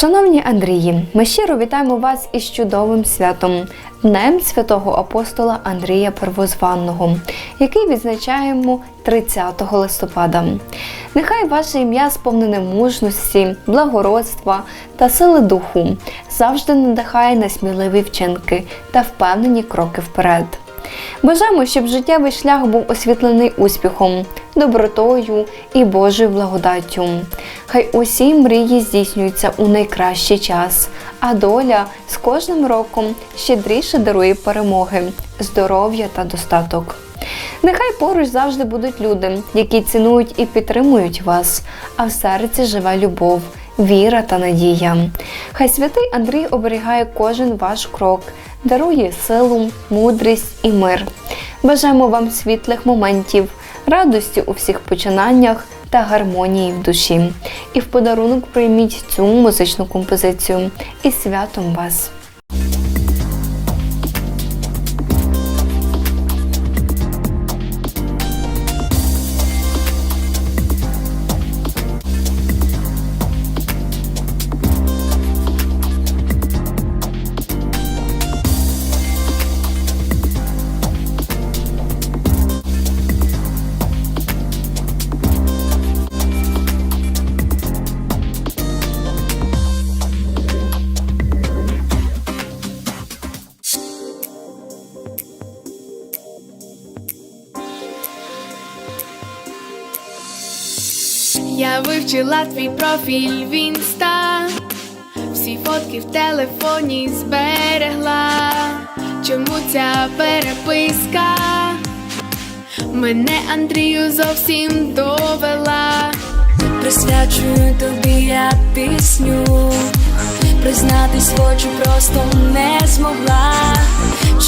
Шановні Андрії, ми щиро вітаємо вас із чудовим святом, Днем святого апостола Андрія Первозванного, який відзначаємо 30 листопада. Нехай ваше ім'я сповнене мужності, благородства та сили духу, завжди надихає на сміливі вчинки та впевнені кроки вперед. Бажаємо, щоб життєвий шлях був освітлений успіхом, добротою і Божою благодаттю. Хай усі мрії здійснюються у найкращий час, а доля з кожним роком щедріше дарує перемоги, здоров'я та достаток. Нехай поруч завжди будуть люди, які цінують і підтримують вас, а в серці живе любов, віра та надія. Хай святий Андрій оберігає кожен ваш крок, дарує силу, мудрість і мир. Бажаємо вам світлих моментів, радості у всіх починаннях та гармонії в душі. І в подарунок прийміть цю музичну композицію і святом вас! Я вивчила твій профіль в інста, всі фотки в телефоні зберегла. Чому ця переписка мене Андрію зовсім довела? Присвячую тобі я пісню, признатись в очі просто не змогла.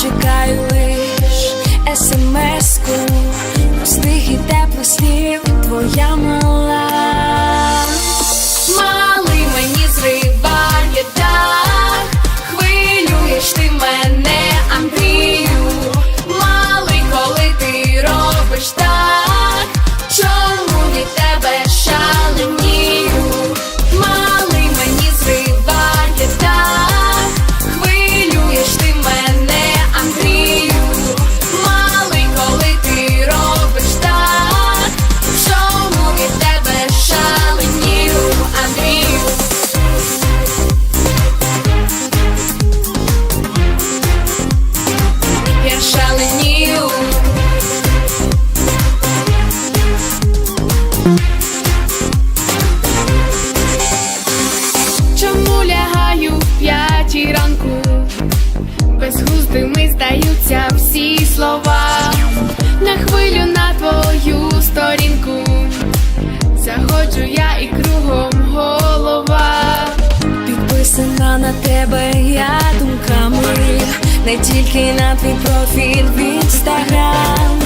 Чекаю лиш смс-ку, простих і теплих слів, твоя мала. Чому лягаю в п'ятій ранку? Безглуздими здаються всі слова. На хвилю на твою сторінку. Заходжу я і кругом голова. Підписана на тебе я думками, не тільки на твій профіль в інстаграм,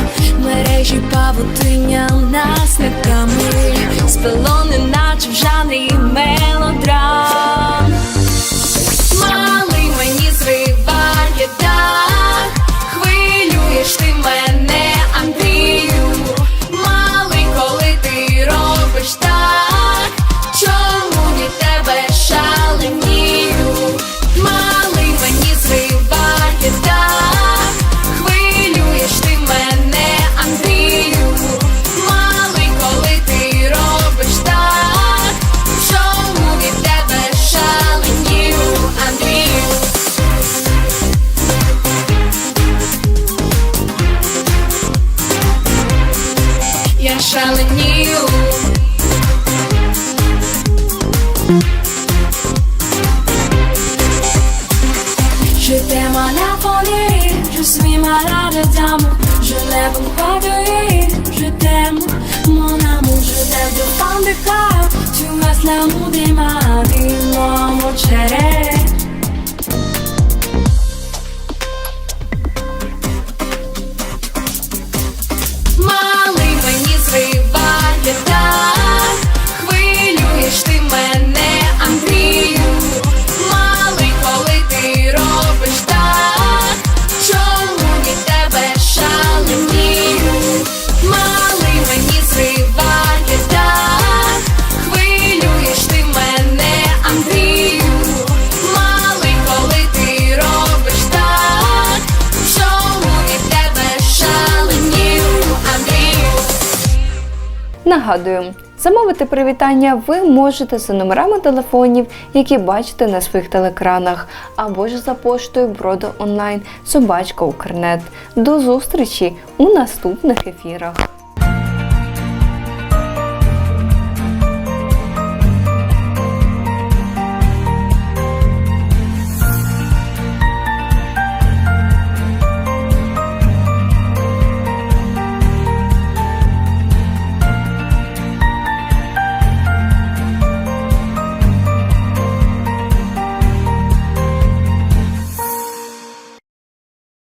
мережі павутиня нас не никами, спило неначе в жанрі мелодрам. Я шаленію. Je t'aime à la folie, je suis malade d'amour, je lève croix de rire, je t'aime, mon amour, je t'aime de fond de cœur, tu restes l'amour de ma vie, mon mon chéri. Нагадую, замовити привітання ви можете за номерами телефонів, які бачите на своїх телекранах, або ж за поштою Броду онлайн собачка Укрнет. До зустрічі у наступних ефірах.